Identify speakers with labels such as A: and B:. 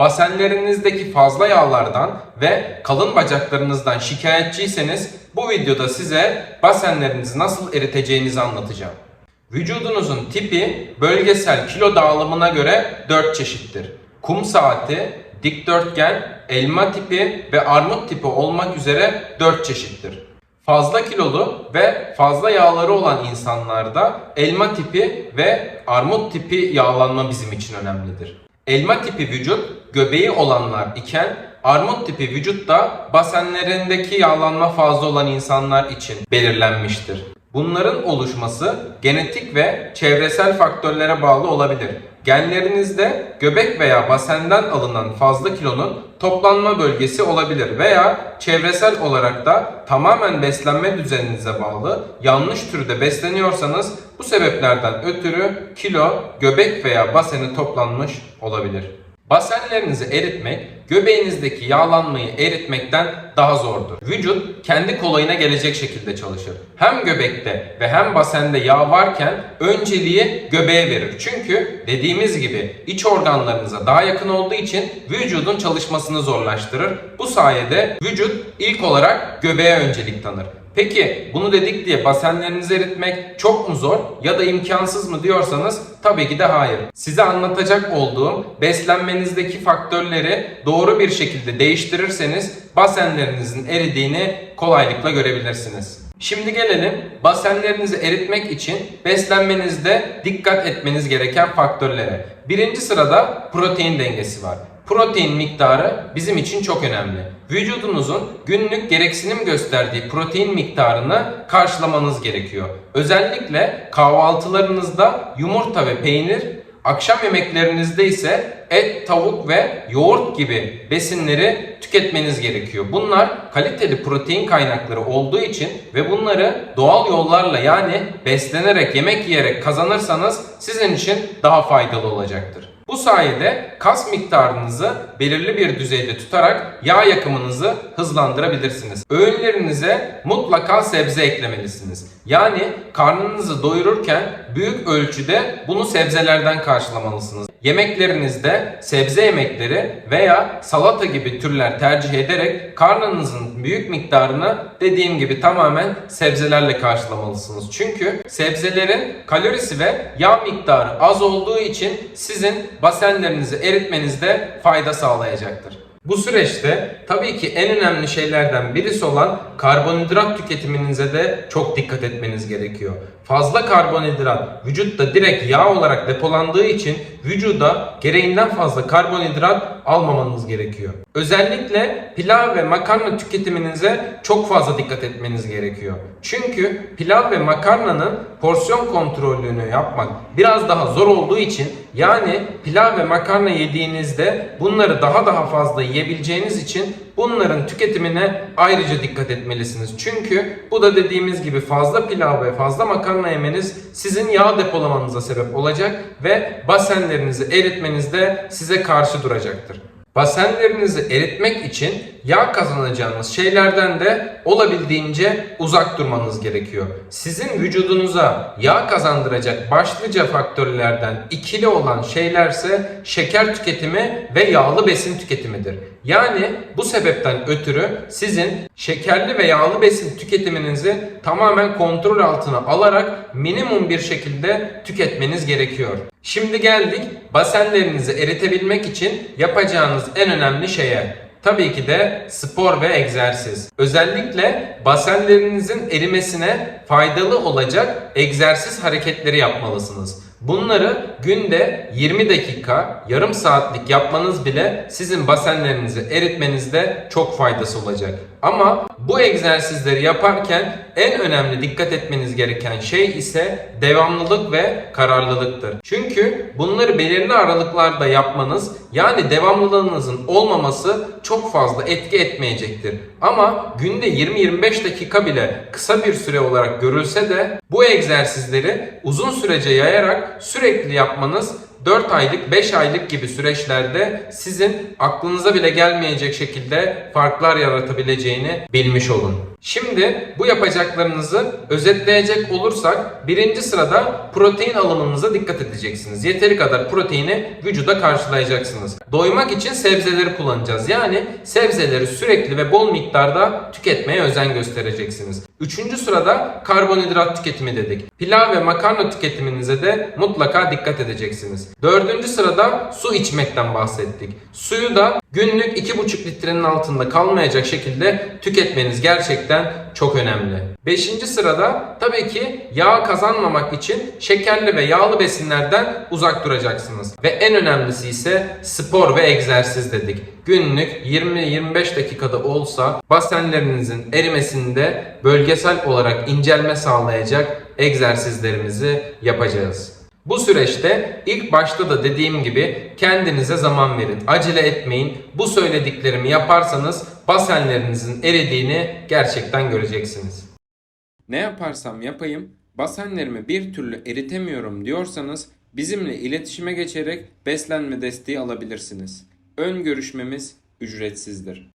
A: Basenlerinizdeki fazla yağlardan ve kalın bacaklarınızdan şikayetçiyseniz bu videoda size basenlerinizi nasıl eriteceğinizi anlatacağım. Vücudunuzun tipi bölgesel kilo dağılımına göre 4 çeşittir. Kum saati, dikdörtgen, elma tipi ve armut tipi olmak üzere 4 çeşittir. Fazla kilolu ve fazla yağları olan insanlarda elma tipi ve armut tipi yağlanma bizim için önemlidir. Elma tipi vücut göbeği olanlar iken armut tipi vücut da basenlerindeki yağlanma fazla olan insanlar için belirlenmiştir. Bunların oluşması genetik ve çevresel faktörlere bağlı olabilir. Genlerinizde göbek veya basenden alınan fazla kilonun toplanma bölgesi olabilir veya çevresel olarak da tamamen beslenme düzeninize bağlı yanlış türde besleniyorsanız bu sebeplerden ötürü kilo, göbek veya baseni toplanmış olabilir. Basenlerinizi eritmek, göbeğinizdeki yağlanmayı eritmekten daha zordur. Vücut kendi kolayına gelecek şekilde çalışır. Hem göbekte ve hem basende yağ varken önceliği göbeğe verir. Çünkü dediğimiz gibi iç organlarınıza daha yakın olduğu için vücudun çalışmasını zorlaştırır. Bu sayede vücut ilk olarak göbeğe öncelik tanır. Peki bunu dedik diye basenlerinizi eritmek çok mu zor ya da imkansız mı diyorsanız tabii ki de hayır. Size anlatacak olduğum beslenmenizdeki faktörleri doğru bir şekilde değiştirirseniz basenlerinizin eridiğini kolaylıkla görebilirsiniz. Şimdi gelelim basenlerinizi eritmek için beslenmenizde dikkat etmeniz gereken faktörlere. Birinci sırada protein dengesi var. Protein miktarı bizim için çok önemli. Vücudunuzun günlük gereksinim gösterdiği protein miktarını karşılamanız gerekiyor. Özellikle kahvaltılarınızda yumurta ve peynir, akşam yemeklerinizde ise et, tavuk ve yoğurt gibi besinleri tüketmeniz gerekiyor. Bunlar kaliteli protein kaynakları olduğu için ve bunları doğal yollarla yani beslenerek, yemek yiyerek kazanırsanız sizin için daha faydalı olacaktır. Bu sayede kas miktarınızı belirli bir düzeyde tutarak yağ yakımınızı hızlandırabilirsiniz. Öğünlerinize mutlaka sebze eklemelisiniz. Yani karnınızı doyururken büyük ölçüde bunu sebzelerden karşılamalısınız. Yemeklerinizde sebze yemekleri veya salata gibi türler tercih ederek karnınızın büyük miktarını dediğim gibi tamamen sebzelerle karşılamalısınız. Çünkü sebzelerin kalorisi ve yağ miktarı az olduğu için sizin basenlerinizi eritmenizde fayda sağlayacaktır. Bu süreçte tabii ki en önemli şeylerden birisi olan karbonhidrat tüketiminize de çok dikkat etmeniz gerekiyor. Fazla karbonhidrat vücutta direkt yağ olarak depolandığı için vücuda gereğinden fazla karbonhidrat almamanız gerekiyor. Özellikle pilav ve makarna tüketiminize çok fazla dikkat etmeniz gerekiyor. Çünkü pilav ve makarnanın porsiyon kontrolünü yapmak biraz daha zor olduğu için yani pilav ve makarna yediğinizde bunları daha daha fazla yiyebileceğiniz için bunların tüketimine ayrıca dikkat etmelisiniz. Çünkü bu da dediğimiz gibi fazla pilav ve fazla makarna yemeniz sizin yağ depolamanıza sebep olacak ve basenlerinizi eritmenizde size karşı duracaktır. Basenlerinizi eritmek için yağ kazanacağınız şeylerden de olabildiğince uzak durmanız gerekiyor. Sizin vücudunuza yağ kazandıracak başlıca faktörlerden ikili olan şeylerse şeker tüketimi ve yağlı besin tüketimidir. Yani bu sebepten ötürü sizin şekerli ve yağlı besin tüketiminizi tamamen kontrol altına alarak minimum bir şekilde tüketmeniz gerekiyor. Şimdi geldik basenlerinizi eritebilmek için yapacağınız en önemli şeye. Tabii ki de spor ve egzersiz. Özellikle basenlerinizin erimesine faydalı olacak egzersiz hareketleri yapmalısınız. Bunları günde 20 dakika, yarım saatlik yapmanız bile sizin basenlerinizi eritmenizde çok faydası olacak. Ama bu egzersizleri yaparken en önemli dikkat etmeniz gereken şey ise devamlılık ve kararlılıktır. Çünkü bunları belirli aralıklarda yapmanız yani devamlılığınızın olmaması çok fazla etki etmeyecektir. Ama günde 20-25 dakika bile kısa bir süre olarak görülse de bu egzersizleri uzun sürece yayarak sürekli yapmanız 4 aylık, 5 aylık gibi süreçlerde sizin aklınıza bile gelmeyecek şekilde farklar yaratabileceğini bilmiş olun. Şimdi bu yapacaklarınızı özetleyecek olursak birinci sırada protein alımınıza dikkat edeceksiniz. Yeteri kadar proteini vücuda karşılayacaksınız. Doymak için sebzeleri kullanacağız. Yani sebzeleri sürekli ve bol miktarda tüketmeye özen göstereceksiniz. Üçüncü sırada karbonhidrat tüketimi dedik. Pilav ve makarna tüketiminize de mutlaka dikkat edeceksiniz. Dördüncü sırada su içmekten bahsettik. Suyu da günlük 2,5 litrenin altında kalmayacak şekilde tüketmeniz gerçekten çok önemli. Beşinci sırada tabii ki yağ kazanmamak için şekerli ve yağlı besinlerden uzak duracaksınız. Ve en önemlisi ise spor ve egzersiz dedik. Günlük 20-25 dakikada olsa basenlerinizin erimesinde bölgesel olarak incelme sağlayacak egzersizlerimizi yapacağız. Bu süreçte ilk başta da dediğim gibi kendinize zaman verin. Acele etmeyin. Bu söylediklerimi yaparsanız basenlerinizin eridiğini gerçekten göreceksiniz. Ne yaparsam yapayım basenlerimi bir türlü eritemiyorum diyorsanız bizimle iletişime geçerek beslenme desteği alabilirsiniz. Ön görüşmemiz ücretsizdir.